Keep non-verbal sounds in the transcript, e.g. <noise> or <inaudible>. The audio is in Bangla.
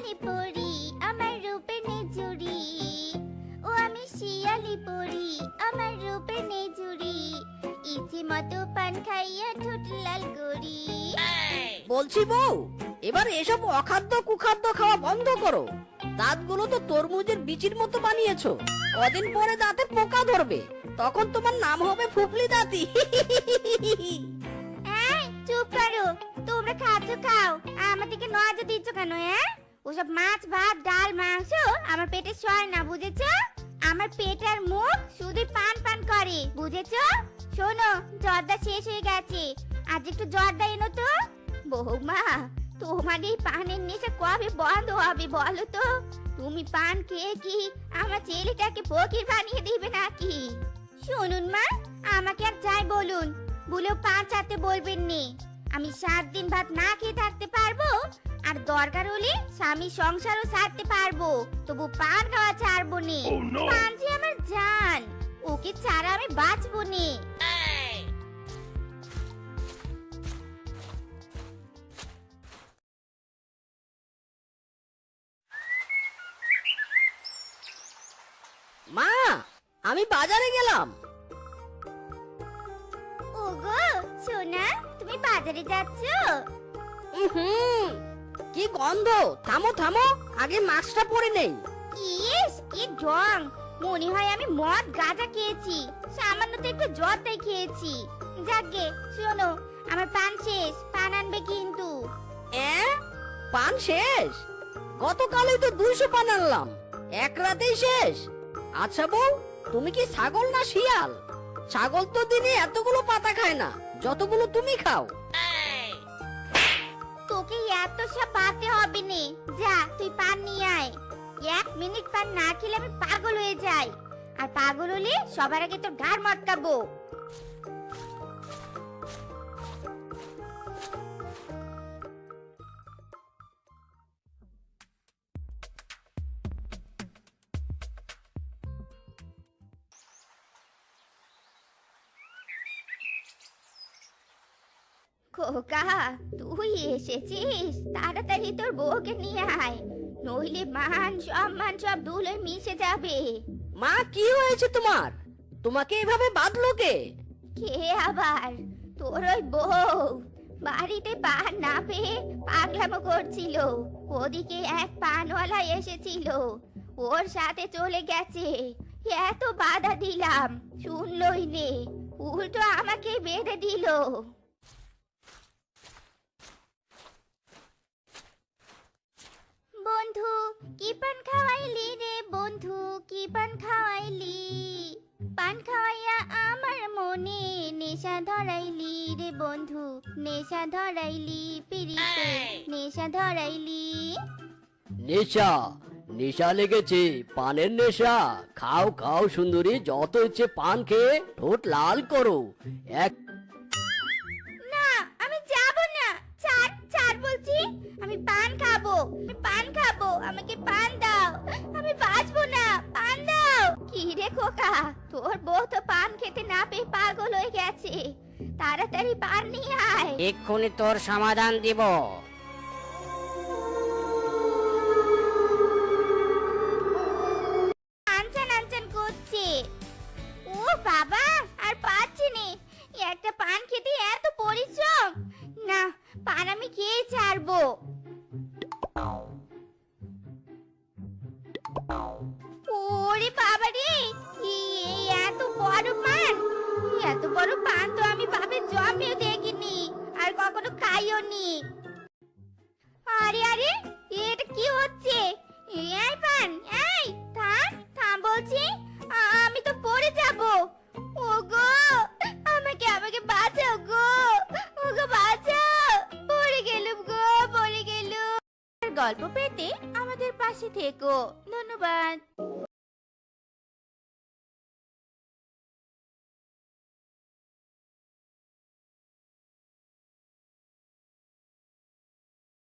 শিয়ালি পরি আমার রূপে নেজুরি। ও আমি শিয়ালি পরি আমার রূপে নেজুরি। ইচ্ছে মতো পান খাইয়া ঠোঁট লাল করি। বলছি বউ এবার এসব অখাদ্য কুখাদ্য খাওয়া বন্ধ করো। দাঁতগুলো তো তরমুজের বিচির মতো বানিয়েছো। কদিন পরে দাঁতে পোকা ধরবে। তখন তোমার নাম হবে ফুকলি দাঁতি। <laughs> চুপ করো। তোমরা খাচ্ছ খাও। আমাদেরকে নজর দিচ্ছ কেন হ্যাঁ? ওসব মাছ, ভাত, ডাল, মাংস আমার পেটে সয় না, বুঝেছ? আমার পেট আর মুখ শুধু পান পান করে, বুঝেছ? শোনো, জর্দা শেষ হয়ে গেছে। আজ একটু জর্দা এনো তো। বৌমা, তোমার এই পানের নেশা কবে বন্ধ হবে বলো তো? তুমি পান খেয়ে কি আমার ছেলেটাকে ফকির বানিয়ে দিবে নাকি? শুনুন মা, আমাকে আর যাই বলুন। বলেও পান চাতে বলবেন নি। আমি সাত দিন ভাত না খেয়ে থাকতে পারব? আর দরকার হলে স্বামী সংসারও সারতে পারব। তবু পান খাওয়া ছাড়বো নি। পান যে আমার জান। ওকে ছাড়া আমি বাঁচবো নি। মা আমি বাজারে গেলাম। ওগো সোনা তুমি বাজারে যাচ্ছ? হুম কি গন্ধ? থামো থামো আগে মাস্কটা পরে নেই। ইস কি জং। মনে হয় আমি মদ গাঁজা খেয়েছি। সামান্য তো একটু জর্দাই খেয়েছি। যাকে শোনো আমার পান শেষ পান আনবে কিন্তু। এ? পান শেষ? গতকালই তো দুইশো পান আনলাম। এক রাতেই শেষ। আচ্ছা বউ তুমি কি ছাগল না শিয়াল? ছাগল তো দিনে এতগুলো পাতা খায় না যতগুলো তুমি খাও। তোকে এত সব পাতে হবে নি যা, তুই পান নিয়ে আয়। এক মিনিট পান না খেলে আমি পাগল হয়ে যাই। আর পাগল হলে সবার আগে তোর ঘাড় মটকাবো। খোকা তুই এসেছিস? তাড়াতাড়ি তোর বউকে নিয়ে আয় নইলে মান সম্মান সব ধুলে মিশে যাবে। মা কি হয়েছে তোমার? তোমাকে এভাবে বাঁধলো কে? কে আবার? তোর ওই বউ। বাড়িতে পান না পেয়ে পাগলামো করছিল। ওদিকে এক পানওয়ালা এসেছিল। ওর সাথে চলে গেছে। এত বাধা দিলাম শুনলই নে। উল্টো আমাকে বেঁধে দিল। বন্ধু, কি পান খাওয়াইলি রে বন্ধু? কি পান খাওয়াইলি? পান খাওয়াইয়া আমার মনে নেশা ধরাইলি রে বন্ধু। নেশা ধরাইলি পিরিতে নেশা ধরাইলি। নেশা নেশা লেগেছে, পানের নেশা। খাও খাও সুন্দরী, যত ইচ্ছে পান খেয়ে ঠোঁট লাল করো। এক আমাকে পান দাও। আমি বাঁচবো না পান দাও। কি রে খোকা তোর বউ তো পান খেতে না পেয়ে পাগল হয়ে গেছে। তাড়াতাড়ি পান নিয়ে আয়। এক্ষুনি তোর সমাধান দিব। আনচান আনচান করছে। ও বাবা আর পাচ্ছি নে। একটা পান খেতে এত পরিশ্রম। না পান আমি খেয়ে ছাড়বো। ওরে বাবা রে এই এত বড় পান? এত বড় পান তো আমি বাপের জন্মেও দেখিনি, আর কখনো খাইও নি আরে আরে, এটা কি হচ্ছে? এই পান, এই, থাম থাম বলছি আমি তো পড়ে যাব। ওগো, আমাকে আমাকে বাঁচাও গো, ওগো, বাঁচাও। পড়ে গেলুম গো, পড়ে গেলুম। গল্প পেতে আমাদের পাশে থেকো। ধন্যবাদ।